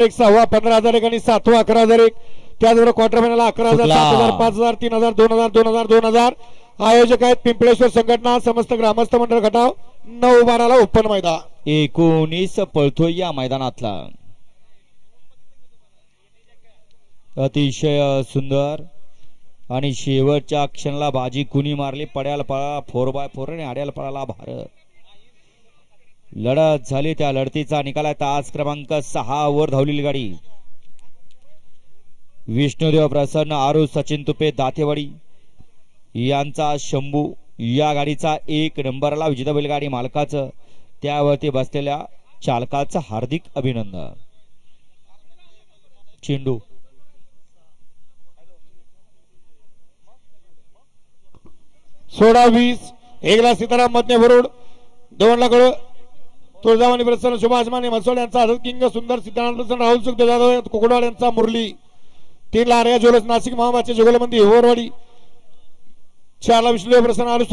एक सहावा पंधरा हजार एक आणि सातवा अकरा हजार एक. त्याचबरोबर क्वार्टर फायनल अकरा हजार. सात हजार पाच हजार तीन हजार दोन हजार दोन हजार दोन हजार. आयोजक आहेत पिंपळेश्वर संघटना समस्त ग्रामस्थ मंडळ खटाव नऊ बाराला ओपन मैदान. एकोणीस पळतोय या मैदानातला. अतिशय सुंदर. आणि शेवटच्या क्षणाला बाजी कुणी मारली? पड्याला पळा फोर बाय फोर आणि आड्याला पळाला भारत. लढत झाली त्या लढतीचा निकाल आहे तास क्रमांक सहा वर धावलेली गाडी. विष्णुदेव प्रसन्न आरू सचिन तुपे दातेवाडी यांचा शंभू. या गाडीचा एक नंबरला विजेता बैलगाडी मालकाचं त्यावरती बसलेल्या चालकाचं हार्दिक अभिनंदन. चेंडू. सोळा वीस एकला सीताराम मधने भरुड. दोन लाख तुळजावानी प्रसन्न सुभाष माने मसोड यांचा आझाद किंग सुंदर सीताराम प्रसन्न राहुल सुखदेव जाधव कोकडवाड यांचा मुरली. तीन ला आर्या ज्वेलर्स नाशिक महामाचे जुगलबंदी होरवाडी चारला विष्णू प्रसन्न आरुष